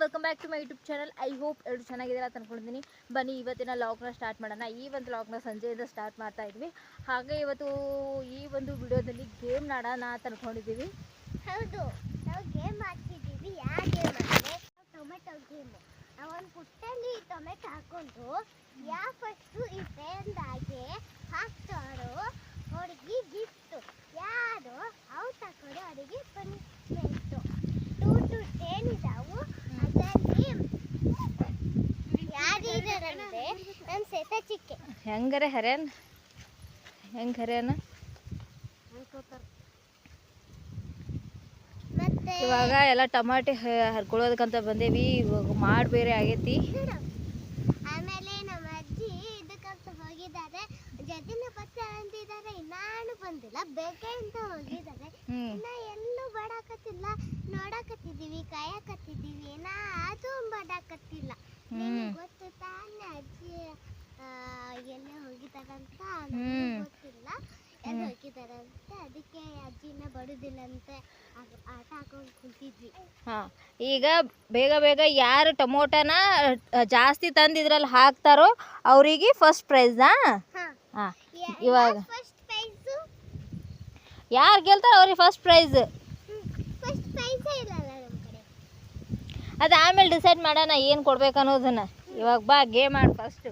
Welcome back to my YouTube channel I hope ಎರಡು ಚೆನ್ನಾಗಿದ್ದೀರಾ ಅಂತ ಅನ್ಕೊಂಡಿದ್ದೀನಿ. ಬನ್ನಿ, ಇವತ್ತಿನ ಲಾಗ್ನ ಸ್ಟಾರ್ಟ್ ಮಾಡೋಣ. ಈ ಒಂದು ಲಾಗ್ನ ಸಂಜೆಯಿಂದ ಸ್ಟಾರ್ಟ್ ಮಾಡ್ತಾ ಇದ್ವಿ. ಹಾಗೆ ಇವತ್ತು ಈ ಒಂದು ವಿಡಿಯೋದಲ್ಲಿ ಗೇಮ್ ಆಡೋಣ ಅಂತ ಹೌದು, ನಾವು ಗೇಮ್ ಆಡ್ತಿದ್ದೀವಿ. ಯಾವ ಗೇಮ್ ಅಂದರೆ ಟೊಮೆಟೊ ಗೇಮು ನಾವೊಂದು ಪುಟ್ಟಲ್ಲಿ ಟೊಮೆಟೊ ಹಾಕ್ಕೊಂಡು ಯಾವ ಫಸ್ಟು ಈ ಫ್ರೆಂಡಾಗೆ ಹಾಗೆ ಗಿಫ್ಟು ಯಾರು ಔಟ್ ಹಾಕೋದು ಅವರಿಗೆ ಪನಿಷ್ಮೆಂಟು ಟೂ ಟು ಟೆನ್ ಇದಾವು ಅದರಲ್ಲಿ ಯಾರಿದಾರಂದ್ರೆ ನನ್ನ ಸೆತ ಚಿಕ್ಕೆ ಹೆಂಗರೆ ಹರ್ಯಾನ ಹೆಂಗೆ ಹರೇನ? ಮತ್ತೆ? ಇವಾಗ ಎಲ್ಲ ಟಮಾಟೆ ಹರ್ಕೊಳ್ಳೋದಕ್ಕಂತ ಬಂದೇವಿ. ಇವಾಗ ಮಾಡಿ ಬೇರೆ ಆಗೈತಿ. ಆಮೇಲೆ ನಮ್ಮ ಅಜ್ಜಿ ಇದಕ್ಕಂತ ಹೋಗಿದ್ದಾರೆ. ಜದಿನ ಬತ್ತ ಅಂತಿದ್ದಾರೆ. ಇನ್ನಾನು ಬಂದಿಲ್ಲ. ಬೇಕೇ ಅಂತ ಹೋಗಿದ್ದಾರೆ. ಇನ್ನ ಎಲ್ಲೂ ಬಡಾಕತ್ತಿಲ್ಲ. ನೋಡಕತ್ತಿದೀವಿ ಕಾಯಕತ್ತಿದ್ದೀವಿ. ನಾ ಅದು ಬಡಾಕತ್ತಿಲ್ಲ ಗೊತ್ತು ತಾನೇ ಅಜ್ಜಿ ಎಲ್ಲೇ ಹೋಗಿದಾರಂತ. ಗೊತ್ತಿಲ್ಲ. ಎಲ್ಲ ಹೋಗಿದಾರಂತೆ ಅದಕ್ಕೆ ಅಜ್ಜಿನ ಬಡುದಿಲ್ಲಂತೆ. ಆಟ ಹಾಕೊಂಡು ಕುಂತಿದ್ವಿ. ಹಾಂ ಈಗ ಬೇಗ ಬೇಗ ಯಾರು ಟೊಮೊಟೊನ ಜಾಸ್ತಿ ತಂದು ಇದ್ರಲ್ಲಿ ಹಾಕ್ತಾರೋ ಅವರಿಗೆ ಫಸ್ಟ್ ಪ್ರೈಸ್ ಹಾ. ಹಾಂ ಇವಾಗ. ಯಾರು ಗೆಲ್ತಾರೋ ಅವ್ರಿಗೆ ಫಸ್ಟ್ ಪ್ರೈಸ್ ಅದು ಆಮೇಲೆ ಡಿಸೈಡ್ ಮಾಡೋಣ ಏನು ಕೊಡ್ಬೇಕು ಅನ್ನೋದನ್ನ ಇವಾಗ ಬಾ ಗೇಮ್ ಆಡು ಫಸ್ಟು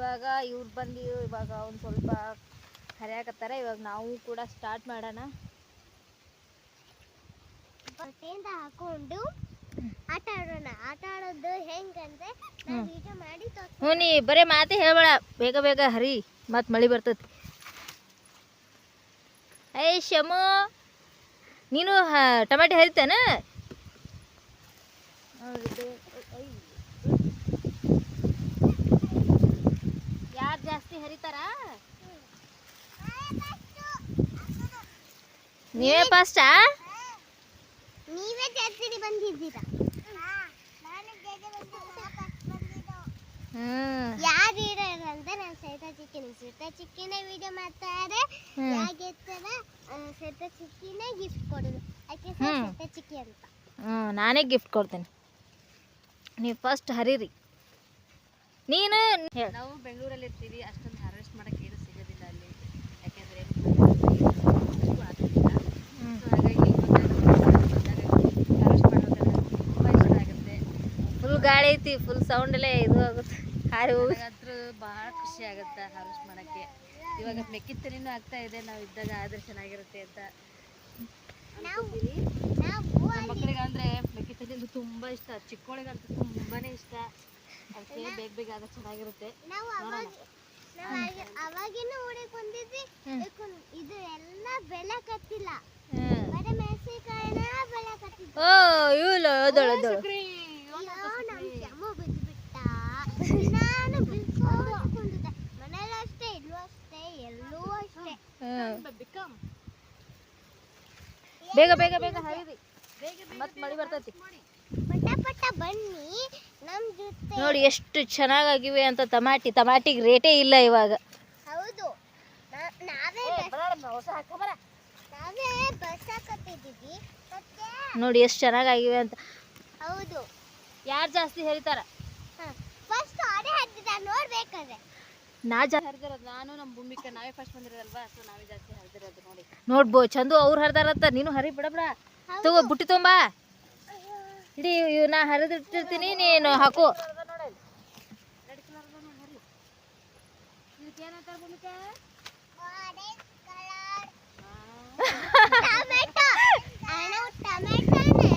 ಇವಾಗ ಇವ್ರು ಬಂದು ಇವಾಗ ಒಂದು ಸ್ವಲ್ಪ ಕರೆಯಾಕತ್ತಾರೆ ಇವಾಗ ನಾವು ಕೂಡ ಸ್ಟಾರ್ಟ್ ಮಾಡೋಣ. ಬಟ್ಟೆಯಿಂದ ಹಾಕೊಂಡು ಆಟ ಆಡೋಣ. ಆಟ ಆಡೋದು ಹೆಂಗಂದ್ರೆ. ವಿಡಿಯೋ ಮಾಡಿ ಹ್ಞೂ ನೀ ಬರೀ ಮಾತೇ ಹೇಳ್ಬೇಡ. ಬೇಗ ಬೇಗ ಹರಿ. ಮತ್ತೆ ಮಳಿ ಬರ್ತೈತಿ. ಐ ಶಮು ನೀನು ಟಮಾಟಿ ಹರಿತೇನ? ಯಾರು ಜಾಸ್ತಿ ಹರಿತಾರ? ನೀವೇ ಫಸ್ಟಾ? ನೀವೇ ಜಾಸ್ತಿ ಬಂದಿದ್ದೀರಾ? ಯಾರು ಅಂತ ನಾನು ಸೈತ ಚಿಕ್ಕಿನ ಸೈತ ಚಿಕ್ಕಿನ ವಿಡಿಯೋ ಮಾಡ್ತಾರೆ. ಹ್ಮ್. ಯಾಕೆ ಸೈತ ಚಿಕ್ಕಿನೇ ಗಿಫ್ಟ್ ಕೊಡೋದು. ಹ್ಮ್. ಸೈತ ಚಿಕ್ಕಿ ಅಂತ? ಹ್ಞೂ ನಾನೇ ಗಿಫ್ಟ್ ಕೊಡ್ತೇನೆ. ನೀವು ಫಸ್ಟ್ ಹರೀರಿ. ನೀನು ನಾವು ಬೆಂಗಳೂರಲ್ಲಿ ಇರ್ತೀವಿ ಅಷ್ಟೊಂದು ಹಾರ್ವೆಸ್ಟ್ ಮಾಡಕ್ಕೆ ಏನು ಸಿಗೋದಿಲ್ಲ ಅಲ್ಲಿ. ಯಾಕೆಂದ್ರೆ ಹ್ಮ್. ಹಾಗಾಗಿ ಹಾರ್ವೆಸ್ಟ್ ಮಾಡೋದಂದ್ರೆ ತುಂಬ ಇಷ್ಟ ಆಗುತ್ತೆ. ಫುಲ್ ಗಾಳಿ ಐತಿ ಫುಲ್ ಸೌಂಡ್ ಎಲ್ಲ ಇದು ಆಗುತ್ತೆ ಹಾರಿ ಹೋಗಿ. ಭಾಳ ಬಹಳ ಖುಷಿ ಆಗುತ್ತೆ ಹಾರ್ವೆಸ್ಟ್ ಮಾಡಕ್ಕೆ. ಇವಾಗ ಮೆಕ್ಕಿತ್ತನಿನೂ ಆಗ್ತಾ ಇದೆ ನಾವು ಇದ್ದಾಗ ಆದ್ರೆ ಚೆನ್ನಾಗಿರುತ್ತೆ ಅಂತ ಮಕ್ಕಳಿಗೆ ಅಂದ್ರೆ ಮೆಕ್ಕಿತ್ತನಿಂದು ತುಂಬಾ ಇಷ್ಟ ಚಿಕ್ಕೋಳಿಗಂತೂ ತುಂಬಾನೇ ಇಷ್ಟ. ಅದಕ್ಕೆ ಬೇಗ ಬೇಗ ಚೆನ್ನಾಗಿರುತ್ತೆ. ನಾವು ಅವಾಗ ನಾವು ಅವಾಗಿನ ಊರಿಗೆ ಬಂದಿದ್ವಿ. ಇದು ಎಲ್ಲ ಬೆಲೆ ಕತ್ತಿಲ್ಲ ಹ್ಮ್. ಬರೀ ಮೆಣಸಿನಕಾಯಿನ ಬೆಲೆ ಕತ್ತಿದ್ದು ಓ ಇವಳು ಅದಳು ಅದಳು ಅಯ್ಯೋ, ನಮ್ ಶಮ ಬಿದ್ದುಬಿಟ್ಟ. ನಾನು ಬಿಡ್ಸ್ಕೊಂಡಿದ್ದೆ. ಮನೇಲೂ ಅಷ್ಟೇ ಇಲ್ಲೂ ಅಷ್ಟೇ ಎಲ್ಲೂ ಅಷ್ಟೇ. ಬೇಗ ಬೇಗ ಬೇಗ ಹರೀರಿ. ಮತ್ತೆ ಮಳಿ ಬರ್ತೈತಿ. ನೋಡಿ ಎಷ್ಟು ಚೆನ್ನಾಗಿವೆ ಅಂತ ಟಮಾಟಿ ಟಮಾಟಿಗೆ ರೇಟೇ ಇಲ್ಲ ಇವಾಗ. ಹೌದು. ನೋಡಿ ಎಷ್ಟು ಚೆನ್ನಾಗಿವೆ ಅಂತ. ಹೌದು. ಯಾರು ಜಾಸ್ತಿ ಹೇಳ್ತಾರ ಫಸ್ಟ್ ಅದೇ ಹತ್ತಿದ ನೋಡ್ಬೇಕಾದ್ರೆ. ನಾ ಜಾ ಹರಿದಿರೋದು ನಾನು ನಮ್ಮ ಭೂಮಿಕ. ನಾವೇ ಫಸ್ಟ್ ಬಂದಿರೋದಲ್ವಾ? ಸೊ ನಾವೇ ಜಾಸ್ತಿ ಹರಿದಿರೋದು ನೋಡಿ. ನೋಡ್ಬೋ ಚಂದು ಅವ್ರು ಹರಿದಾರಂತ. ನೀನು ಹರಿ ಬಿಡ ಬಿಡ ಹೌದು. ತಗೋ ಬುಟ್ಟಿ ತೊಂಬಾ ಇಡೀ ಇವ್ ನಾ ಹರಿದಿಟ್ಟಿರ್ತೀನಿ ನೀನು ಹಾಕು. ಏನಂತಾರೆ ಭೂಮಿಕ Orange colour. ಟೊಮೆಟೊ ಅಣ್ಣ ಟೊಮೆಟೊನೇ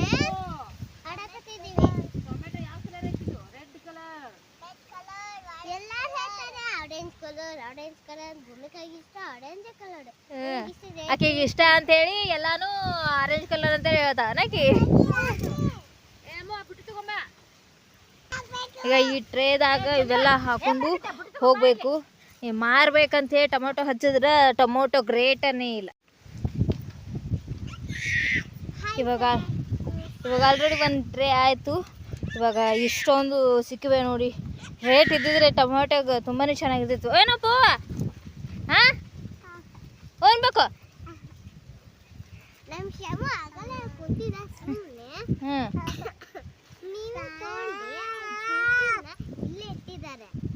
ಆಡಕತ್ತಿದ್ದೀವಿ ಟೊಮೆಟೊ ಯಾವ ಕಲರ್ ಹಾಕಿದ್ದು ರೆಡ್ ಕಲರ್ ಎಲ್ಲ ಹೇಳ್ತಾರೆ ಆರೆಂಜ್ ಕಲರ್ ಆರೆಂಜ್ ಕಲರ್ ಭೂಮಿಕಾಗಿ ಇಷ್ಟ ಆರೆಂಜ್ ಕಲರ್ ಹ್ಮ್. ಆಕೆಗೆ ಇಷ್ಟ ಅಂತ ಹೇಳಿ ಎಲ್ಲಾನು ಆರೆಂಜ್ ಕಲರ್ ಅಂತ ಹೇಳ್ತಾವ ಆಕಿ ಏಮೋ ಬಿಟ್ಟು ತಗೊಂಬ ಈಗ ಈ ಟ್ರೇದಾಗ ಇವೆಲ್ಲ ಹಾಕೊಂಡು ಹೋಗ್ಬೇಕು. ಮಾರ್ಬೇಕಂತ ಹೇಳಿ ಟೊಮೊಟೊ ಹಚ್ಚಿದ್ರೆ ಟೊಮೊಟೊ ಗ್ರೇಟನೇ ಇಲ್ಲ. ಇವಾಗ ಇವಾಗ ಆಲ್ರೆಡಿ ಒಂದು ಟ್ರೇ ಆಯಿತು. ಇವಾಗ ಇಷ್ಟೊಂದು ಸಿಕ್ಕಿವೆ ನೋಡಿ. ರೇಟ್ ಇದ್ದಿದ್ರೆ ಟೊಮೊಟೊಗೆ ತುಂಬಾ ಚೆನ್ನಾಗಿರ್ತಿತ್ತು. ಏನಪ್ಪ? ಹಾಂ? ಹೋಗ್ಬೇಕು ಹ್ಞೂ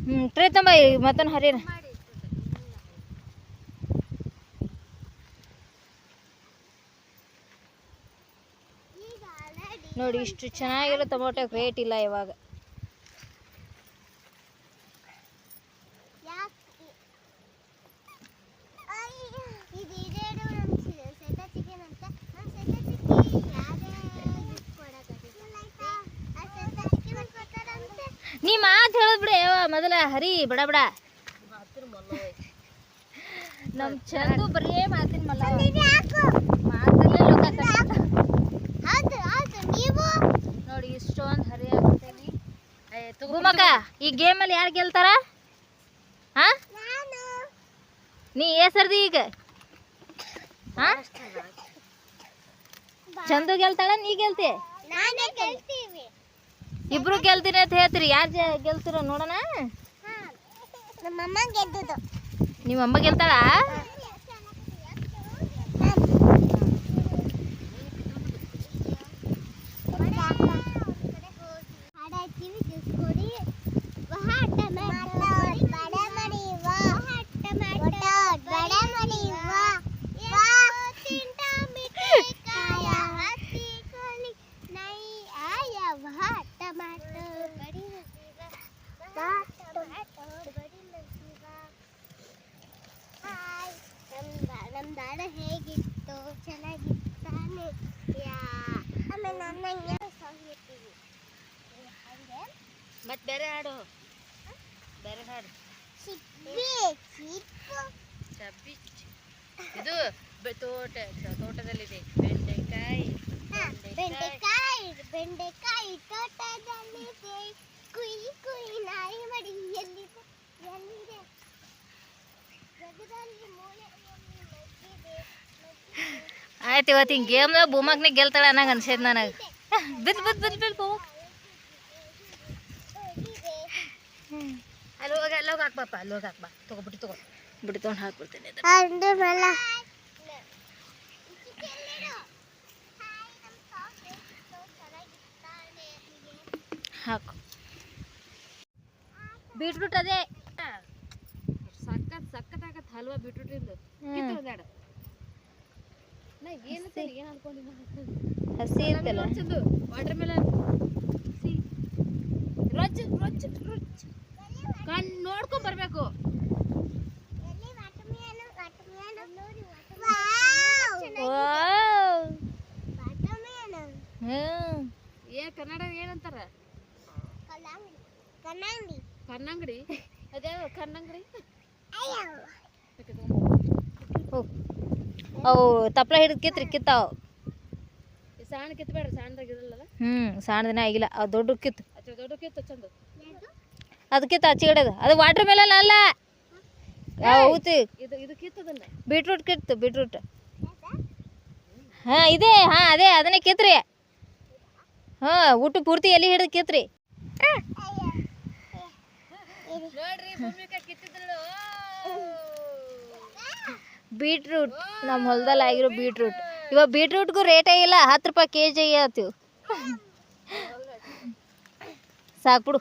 ಹ್ಞೂ ಟ್ರೈ ತಂಬ ಮತ್ತೊಂದು ಹರಿ ನೋಡಿ ಇಷ್ಟು ಚೆನ್ನಾಗಿರೋ ಟೊಮೊಟೊ ರೇಟ್ ಇಲ್ಲ ಇವಾಗ. ನೀ ಮಾತು ಹೇಳದ್ ಬಿಡಿ ಯಾವ ಮೊದಲ ಹರಿ ಬಡ ಬಡ. ನಮ್ ಚಂದು ಬರೀ ಮಾತಿನ ಮಲ್ಲ? ಮಾತಲ್ಲೇ ನೋಡಿ ಇಷ್ಟೊಂದು ಹರಿ ಭೂಮಕ್ಕ ಈ ಗೇಮಲ್ಲಿ ಯಾರು ಗೆಲ್ತಾರ? ಹಾ? ನೀ ಏಸರ್ದಿ ಈಗ? ಹಾ? ಚಂದು ಗೆಲ್ತಾಳ ನೀ ಗೆಲ್ತಿ. ಇಬ್ರು ಗೆಲ್ತೀನಿ ಅಂತ ಹೇಳ್ತೀರಿ. ಯಾರು ಗೆಲ್ತೀರ ನೋಡೋಣ? ನಮ್ಮಮ್ಮ ಗೆದ್ದುದು ನಿಮ್ಮ ಅಮ್ಮ ಗೆಲ್ತಾಳ ಬೇರೆ ಹಾಡು ಬೇರೆ ಹಾಡು ಚಿಪ್ಪಿ ಚಿಪ್ಪು ಚಬ್ಬಿ ಇದು ಬೆ- ತೋಟ ತೋಟದಲ್ಲಿದೆ ಬೆಂಡೆಕಾಯಿ ಹಾ, ಬೆಂಡೆಕಾಯಿ ಬೆಂಡೆಕಾಯಿ ತೋಟದಲ್ಲಿದೆ ಕುಯ್ ಕುಯ್ ನಾಯಿ ಮಡಿ ಎಲ್ಲಿದೆ ಎಲ್ಲಿದೆ ಜಗದಲ್ಲಿ ಮೂಲೆಯಲ್ಲಿ ಮಗ್ಗಿದೆ, ಮಗ್ಗಿದೆ. ಆಯ್ತು ಇವತ್ತು ಹಿಂಗೆ ಗೇಮ್ದಾಗ ಭೂಮಕ್ನೆ ಗೆಲ್ತಾಳ ಅನ್ನಂಗೆ ಅನ್ಸೈತೆ ನನಗೆ ಬಿದ್ದು ಬಿದ್ದು ಬಿದ್ದು ಬಿದ್ದು ಭೂಮಕ್ ಅಲ್ಲಿ ಹೋಗಿ ಹಾಕ್ಬಾಪ ಹೋಗಿ ಹಾಕ್ಬಾ ತಗೋ ಬಿಟ್ಟು ತಗೋ. ಬಿಟ್ಟು ತೊಗೊಂಡು ಹಾಕ್ಬಿಡ್ತೀನಿ ಹಾಕು. ಬೀಟ್ರೂಟ್ ಅದೇ. ಸಖತ್ ಸಖತ್ ಆಗತ್ತೆ ಹಲ್ವಾ ಬೀಟ್ರೂಟ್ ಇಂದು. ಒಂದಾಡ ನಾ ಏನು ಏನು ಅನ್ಕೊಂಡಿದ್ದ ಹಸಿ ವಾಟರ್ ಮೆಲನ್ ರೊಚ್ಚ ರೊಚ್ಚ ರೊಚ್ಚ. ಕಣ್ ನೋಡ್ಕೊಂಡ್ ಬರ್ಬೇಕು. ಏ ಕನ್ನಡ ಏನಂತಾರ? ಕನ್ನಂಡಿ ಕನ್ನಂಗಡಿ. ಅದೇ ಕನ್ನಂಗಡಿ? ಅವು ತಪ್ಪಲ ಹಿಡಿದು ಕಿತ್ರಿ ಕಿತ್ತಾವ. ಸಣ್ಣ ಕಿತ್ಬೇಡ್ರಿ ಸಣ್ಣದಾಗ ಇರಲ್ಲ ಹ್ಞೂ ಸಣ್ಣದಿನ ಆಗಿಲ್ಲ. ಅವು ದೊಡ್ಡ ಕಿತ್ತು. ಅಚ್ಚ ಹಚ್ಚಿಗಡೆದು ಅದು ವಾಟರ್ ಮೆಲನ್ ಅಲ್ಲ? ಕಿತ್ತದನ್ನ ಬೀಟ್ರೂಟ್ ಕಿತ್ತು ಬೀಟ್ರೂಟ್ ಹಾಂ ಇದೆ. ಹಾಂ ಅದೇ ಅದನ್ನೇ ಕಿತ್ರಿ. ಹಾಂ ಊಟ ಪೂರ್ತಿ ಎಲ್ಲಿ ಹಿಡಿದು ಕಿತ್ರಿ? ನೋಡ್ರಿ ಭೂಮಿಕಾ ಕಿತ್ತಿದ್ರು ಬೀಟ್ರೂಟ್ ನಮ್ಮ ಹೊಲದಲ್ಲಿ ಆಗಿರೋ ಬೀಟ್ರೂಟ್ ಇವಾಗ ಬೀಟ್ರೂಟ್ಗೂ ರೇಟೇ ಇಲ್ಲ. ಹತ್ತು ರೂಪಾಯಿ ಕೆ ಜಿ ಆಯ್ತು ಸಾಕ್ಬಿಡು.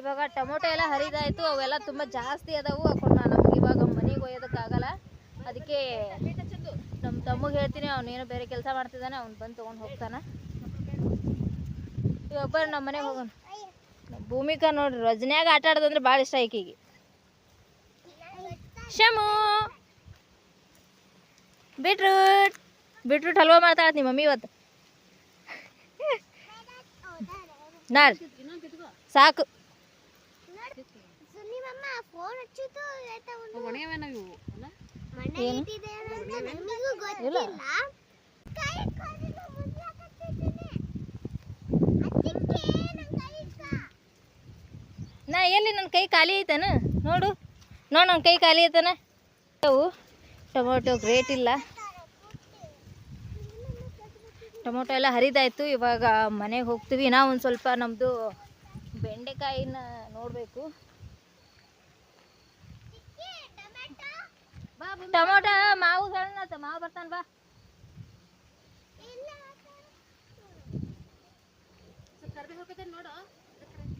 ಇವಾಗ ಟೊಮೊಟೊ ಎಲ್ಲ ಹರಿದಾಯ್ತು ಅವೆಲ್ಲ ತುಂಬ ಜಾಸ್ತಿ ಅದಾವು. ಹಾಕೊಂಡು ನಮ್ಗೆ ಇವಾಗ ಮನೆಗೆ ಒಯ್ಯೋದಕ್ಕಾಗಲ್ಲ ಅದಕ್ಕೆ ನಮ್ಮ ತಮ್ಮಗೆ ಹೇಳ್ತೀನಿ ಅವನೇನೋ ಬೇರೆ ಕೆಲಸ ಮಾಡ್ತಿದ್ದಾನೆ ಅವ್ನು ಬಂದು ತೊಗೊಂಡು ಹೋಗ್ತಾನೆ. ಇವಾಗ ಬರ್ರಿ ನಮ್ಮ ಮನೆಗೆ ಹೋಗೋಣ. ಭೂಮಿಕಾ ನೋಡ್ರಿ ರಜನ್ಯಾಗ ಆಟ ಆಡೋದಂದ್ರೆ ಭಾಳ ಇಷ್ಟ ಆಕಿಗೆ ಶಮು ಬಿಟ್ರೂಟ್ ಬಿಟ್ರೂಟ್ ಹಲ್ವಾ ಮಾಡ್ತಾಳ ನಿಮ್ಮ ಮಮ್ಮಿ ಇವತ್ತು ನಾಡ್ ಇನ್ನೊಂದು ಕಿತ್ಕೋ ಸಾಕು ಸುನಿಮಮ್ಮ ಫೋನ್ ಹಚ್ಚಿದ್ದು ಆಯ್ತಾ ಒಂದು ಒಣಗವೆ ನಾವು ಇವು ಅಲ್ಲ ಮನೆ ಏನು? ಇಟ್ಟಿದೆ ಅಂತ ನಮಗೂ ಇಲ್ಲ. ಗೊತ್ತಿಲ್ಲ ಕೈ ಕಾಲಿನ ಮುರ್ದಾಕತ್ತಿದ್ದೀನಿ. ಅದಕ್ಕೆ ನನ್ ಕೈ ಸಾಕು ನಾ ಎಲ್ಲಿ ನನ್ನ ಕೈ ಖಾಲಿ ಐತನ? ನೋಡು. ನೋಡು ನನ್ನ ಕೈ ಖಾಲಿ ಐತನ? ಅವು. ಟೊಮೊಟೊ ಗ್ರೇಟ್ ಇಲ್ಲ. ಟೊಮೊಟೊ ಎಲ್ಲ ಹರಿದಾಯಿತು. ಇವಾಗ ಮನೆಗೆ ಹೋಗ್ತೀವಿ. ನಾವು ಒಂದು ಸ್ವಲ್ಪ ನಮ್ಮದು ಬೆಂಡೆಕಾಯಿನ ನೋಡಬೇಕು. ಟೊಮೆಟೊ, ಮಾವು ಮಾವು ಬರ್ತಾನೆ ಬಾ.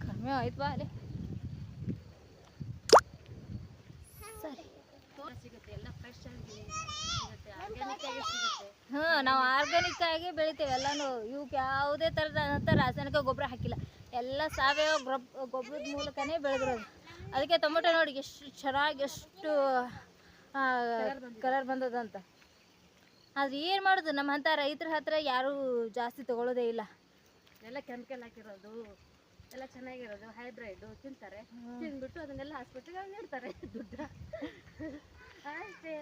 ಕಡಿಮೆ ಆಯ್ತು ಬಾ ಅಲ್ಲಿ. ಸರಿ. ಹ್ಞೂ ನಾವು ಆರ್ಗ್ಯಾನಿಕ್ ಆಗಿ ಬೆಳಿತೇವೆ, ಎಲ್ಲಾನು. ಇವಕ್ಕೆ ಯಾವುದೇ ಥರದಂಥ ರಾಸಾಯನಿಕ ಗೊಬ್ಬರ ಹಾಕಿಲ್ಲ. ಎಲ್ಲ ಸಾವಯವ ಗೊಬ್ಬ ಗೊಬ್ಬರದ ಮೂಲಕನೇ ಬೆಳೆದಿರೋದು. ಅದಕ್ಕೆ ಟೊಮೊಟೊ ನೋಡಿ, ಎಷ್ಟು ಚೆನ್ನಾಗಿ ಎಷ್ಟು ಕಲರ್ ಬಂದದಂತ ಆದ್ರೆ ಏನು ಮಾಡೋದು? ನಮ್ಮಂತ ರೈತರ ಹತ್ರ ಯಾರೂ ಜಾಸ್ತಿ ತಗೊಳ್ಳೋದೇ ಇಲ್ಲ. ಎಲ್ಲ ಕೆಮಿಕಲ್ ಹಾಕಿರೋದು. ಎಲ್ಲ ಚೆನ್ನಾಗಿರೋದು ಹೈಬ್ರಿಡ್ ತಿಂತಾರೆ. ತಿಂದ್ಬಿಟ್ಟು ಅದನ್ನೆಲ್ಲ ಹಾಸ್ಪಿಟ್ಲಿಗೆ ನೀಡ್ತಾರೆ. ದುಡ್ಡು. ಅಷ್ಟೇ.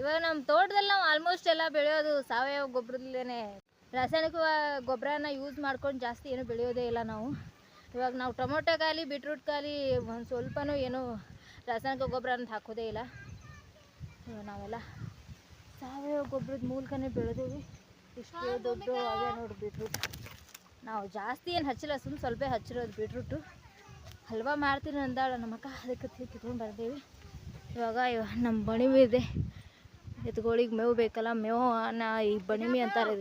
ಇವಾಗ ನಮ್ಮ ತೋಟದಲ್ಲಿ ನಾವು ಆಲ್ಮೋಸ್ಟ್ ಎಲ್ಲ ಬೆಳೆಯೋದು ಸಾವಯವ ಗೊಬ್ಬರದಲ್ಲೇ ರಾಸಾಯನಿಕ ಗೊಬ್ಬರನ ಯೂಸ್ ಮಾಡ್ಕೊಂಡು ಜಾಸ್ತಿ ಏನು ಬೆಳೆಯೋದೇ ಇಲ್ಲ ನಾವು. ಇವಾಗ ನಾವು ಟೊಮೊಟೊ ಖಾಲಿ ಬೀಟ್ರೂಟ್ ಖಾಲಿ ಒಂದು ಸ್ವಲ್ಪನೂ ಏನು ರಾಸಾಯನಿಕ ಗೊಬ್ಬರ ಅಂತ ಹಾಕೋದೇ ಇಲ್ಲ. ಇವಾಗ ನಾವೆಲ್ಲ ಸಾವಯವ ಗೊಬ್ಬರದ ಮೂಲಕನೇ ಬೆಳೆದೀವಿ. ಇಷ್ಟು ದೊಡ್ಡ ನೋಡಿ ಬೀಟ್ರೂಟ್ ನಾವು ಜಾಸ್ತಿ ಏನು ಹಚ್ಚಿಲ್ಲ ಸುಮ್ಮನೆ ಸ್ವಲ್ಪ ಹಚ್ಚಿರೋದು ಬೀಟ್ರೂಟು ಹಲ್ವಾ ಮಾಡ್ತೀನಿ ಅಂದಾಳ ನಮ್ಮಕ್ಕ ಅದಕ್ಕೆ ಕಿತ್ಕೊಂಡು ಬರ್ತೀವಿ ಇವಾಗ ಇವ ನಮ್ಮ ಬಣಿಮೆ ಇದೆ. ಎತ್ಗಳಿಗೆ ಮೇವು ಬೇಕಲ್ಲ ಮೇವು ನಾ ಈ ಬಣಿಮೆ ಅಂತಾರೆ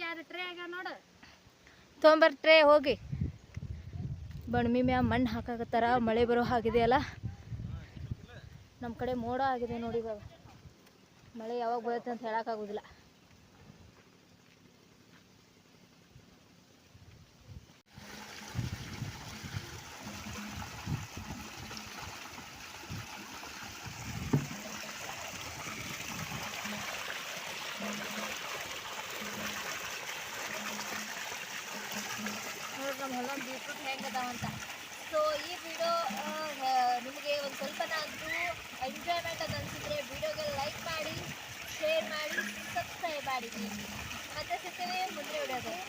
ಯಾರು ಟ್ರೇ ಆಗ ನೋಡು. ತೊಗೊಂಬರ್ಟ್ರೆ ಹೋಗಿ. ಬಣ್ಮಿ ಮ್ಯಾ ಮಣ್ಣು ಹಾಕಾಕತ್ತಾರ ಮಳೆ ಬರೋ ಹಾಗಿದೆಯಲ್ಲ. ನಮ್ಮ ಕಡೆ ಮೋಡ ಆಗಿದೆ ನೋಡಿ ಇವಾಗ. ಮಳೆ ಯಾವಾಗ ಬರುತ್ತೆ ಅಂತ ಹೇಳೋಕ್ಕಾಗೋದಿಲ್ಲ ನೋಡ್ರಿ ನಮ್ಮ ಹೊಲ ಬೀಟ್ರೂಟ್ ಹೆಂಗೆ ಅದಾವಂತ ಸೊ ಈ ವಿಡಿಯೋ ನಿಮಗೆ ಒಂದು ಸ್ವಲ್ಪನಾದರೂ ಎಂಜಾಯ್ಮೆಂಟ್ ಅದು ಅನಿಸಿದ್ರೆ ವಿಡಿಯೋಗೆ ಲೈಕ್ ಮಾಡಿ ಶೇರ್ ಮಾಡಿ ಸಬ್ಸ್ಕ್ರೈಬ್ ಮಾಡಿ. ಮತ್ತೆ ಸಿಗ್ತೇವೆ ಮುಂದೆ ವಿಡಿಯೋದಲ್ಲಿ